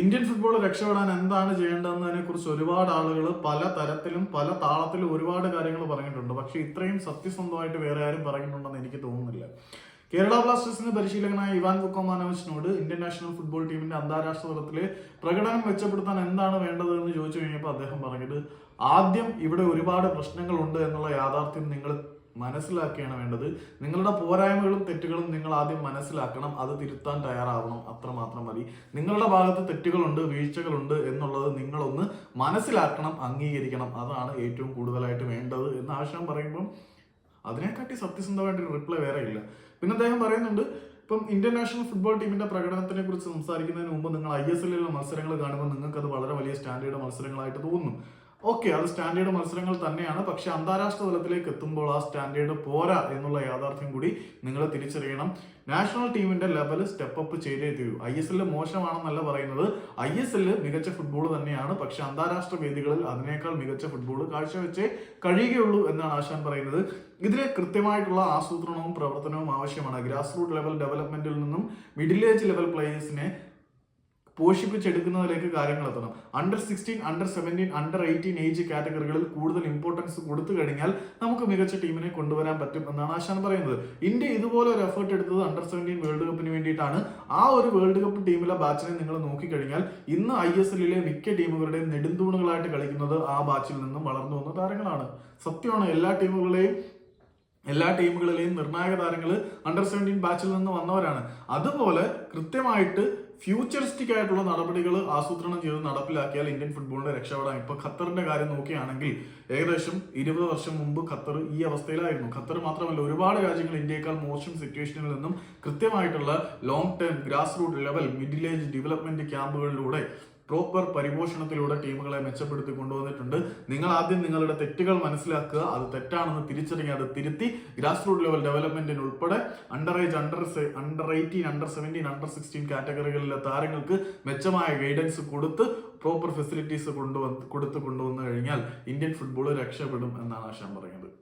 Indian football രക്ഷപ്പെടാൻ എന്താണ് ചെയ്യേണ്ടതെന്നതിനെ കുറിച്ച് ഒരുപാട് ആളുകൾ പല തരത്തിലും പല താളത്തിലും ഒരുപാട് കാര്യങ്ങൾ പറഞ്ഞിട്ടുണ്ട്. പക്ഷെ ഇത്രയും സത്യസന്ധമായിട്ട് വേറെ ആരും പറഞ്ഞിട്ടുണ്ടെന്ന് എനിക്ക് തോന്നുന്നില്ല. കേരള ബ്ലാസ്റ്റേഴ്സിന്റെ പരിശീലകനായ ഇവാൻ ബുക്കോമാനോവിച്ചിനോട് ഇന്ത്യൻ നാഷണൽ ഫുട്ബോൾ ടീമിന്റെ അന്താരാഷ്ട്ര തലത്തിലെ പ്രകടനം മെച്ചപ്പെടുത്താൻ എന്താണ് വേണ്ടത് എന്ന് ചോദിച്ചു കഴിഞ്ഞപ്പോൾ അദ്ദേഹം പറഞ്ഞത് ആദ്യം ഇവിടെ ഒരുപാട് പ്രശ്നങ്ങളുണ്ട് എന്നുള്ള യാഥാർത്ഥ്യം നിങ്ങൾ മനസ്സിലാക്കുകയാണ് വേണ്ടത്. നിങ്ങളുടെ പോരായ്മകളും തെറ്റുകളും നിങ്ങൾ ആദ്യം മനസ്സിലാക്കണം. അത് തിരുത്താൻ തയ്യാറാവണം. അത്രമാത്രം മതി. നിങ്ങളുടെ ഭാഗത്ത് തെറ്റുകളുണ്ട് വീഴ്ചകളുണ്ട് എന്നുള്ളത് നിങ്ങളൊന്ന് മനസ്സിലാക്കണം അംഗീകരിക്കണം. അതാണ് ഏറ്റവും കൂടുതലായിട്ട് വേണ്ടത് എന്ന ആവശ്യം പറയുമ്പം അതിനെക്കാട്ടി സത്യസന്ധമായിട്ട് റിപ്ലൈ വേറെ ഇല്ല. പിന്നെ അദ്ദേഹം പറയുന്നുണ്ട് ഇപ്പം ഇന്ത്യൻ നാഷണൽ ഫുട്ബോൾ ടീമിന്റെ പ്രകടനത്തിനെ കുറിച്ച് സംസാരിക്കുന്നതിന് മുമ്പ് നിങ്ങൾ ഐ എസ് എല്ലിലെ മത്സരങ്ങൾ കാണുമ്പോൾ നിങ്ങൾക്ക് അത് വളരെ വലിയ സ്റ്റാൻഡേർഡ് മത്സരങ്ങളായിട്ട് തോന്നുന്നു ഓക്കെ അത് സ്റ്റാൻഡേർഡ് മത്സരങ്ങൾ തന്നെയാണ്. പക്ഷെ അന്താരാഷ്ട്ര തലത്തിലേക്ക് എത്തുമ്പോൾ ആ സ്റ്റാൻഡേർഡ് പോരാ എന്നുള്ള യാഥാർത്ഥ്യം കൂടി നിങ്ങൾ തിരിച്ചറിയണം. നാഷണൽ ടീമിന്റെ ലെവൽ സ്റ്റെപ്പ് അപ്പ് ചെയ്തേ തീരൂ. ഐ എസ് എല്ലിൽ മോശമാണെന്നല്ല പറയുന്നത്. ഐ എസ് എല്ലിൽ മികച്ച ഫുട്ബോൾ തന്നെയാണ്. പക്ഷെ അന്താരാഷ്ട്ര വേദികളിൽ അതിനേക്കാൾ മികച്ച ഫുട്ബോൾ കാഴ്ചവെച്ചേ കഴിയുകയുള്ളൂ എന്നാണ് ആശാൻ പറയുന്നത്. ഇതിന് കൃത്യമായിട്ടുള്ള ആസൂത്രണവും പ്രവർത്തനവും ആവശ്യമാണ്. ഗ്രാസ് റൂട്ട് ലെവൽ ഡെവലപ്മെന്റിൽ നിന്നും മിഡിൽ ഏജ് ലെവൽ പ്ലേയേഴ്സിനെ പോഷിപ്പിച്ചെടുക്കുന്നതിലേക്ക് കാര്യങ്ങൾ എത്തണം. Under sixteen under seventeen under eighteen age കാറ്റഗറികളിൽ കൂടുതൽ ഇമ്പോർട്ടൻസ് കൊടുത്തു കഴിഞ്ഞാൽ നമുക്ക് മികച്ച ടീമിനെ കൊണ്ടുവരാൻ പറ്റും എന്നാണ് ആശാൻ പറയുന്നത്. ഇന്ത്യ ഇതുപോലെ ഒരു എഫേർട്ട് എടുത്തത് അണ്ടർ സെവന്റീൻ വേൾഡ് കപ്പിന് വേണ്ടിയിട്ടാണ്. ആ ഒരു വേൾഡ് കപ്പ് ടീമിലെ ബാച്ചിനെ നിങ്ങൾ നോക്കിക്കഴിഞ്ഞാൽ ഇന്ന് ഐ എസ് എല്ലിലെ മിക്ക ടീമുകളുടെയും നെടുന്തൂണുകളായിട്ട് കളിക്കുന്നത് ആ ബാച്ചിൽ നിന്നും വളർന്നു വന്ന താരങ്ങളാണ്. സത്യമാണ് എല്ലാ ടീമുകളെയും എല്ലാ ടീമുകളിലെയും നിർണായക താരങ്ങൾ അണ്ടർ സെവന്റീൻ ബാച്ചിൽ നിന്ന് വന്നവരാണ്. അതുപോലെ കൃത്യമായിട്ട് ഫ്യൂച്ചറിസ്റ്റിക് ആയിട്ടുള്ള നടപടികൾ ആസൂത്രണം ചെയ്ത് നടപ്പിലാക്കിയാൽ ഇന്ത്യൻ ഫുട്ബോളിനെ രക്ഷപ്പെടാം ഇപ്പൊ ഖത്തറിന്റെ കാര്യം നോക്കുകയാണെങ്കിൽ ഏകദേശം ഇരുപത് വർഷം മുമ്പ് ഖത്തർ ഈ അവസ്ഥയിലായിരുന്നു. ഖത്തർ മാത്രമല്ല ഒരുപാട് രാജ്യങ്ങൾ ഇന്ത്യയേക്കാൾ മോശം സിറ്റുവേഷനിൽ നിന്നും കൃത്യമായിട്ടുള്ള long term grass root level middle age development ക്യാമ്പുകളിലൂടെ proper പരിപോഷണത്തിലൂടെ ടീമുകളെ മെച്ചപ്പെടുത്തി കൊണ്ടുവന്നിട്ടുണ്ട്. നിങ്ങൾ ആദ്യം നിങ്ങളുടെ തെറ്റുകൾ മനസ്സിലാക്കുക. അത് തെറ്റാണെന്ന് തിരിച്ചറിഞ്ഞ് അത് തിരുത്തി ഗ്രാസ് റൂട്ട് ലെവൽ ഡെവലപ്മെന്റിന് ഉൾപ്പെടെ under age under under eighteen under seventeen under sixteen കാറ്റഗറികളിലെ താരങ്ങൾക്ക് മെച്ചമായ ഗൈഡൻസ് കൊടുത്ത് പ്രോപ്പർ ഫെസിലിറ്റീസ് കൊണ്ടുവന്ന് കൊടുത്ത് കൊണ്ടുവന്നു കഴിഞ്ഞാൽ ഇന്ത്യൻ ഫുട്ബോൾ രക്ഷപ്പെടും എന്നാണ് ആശാൻ പറയുന്നത്.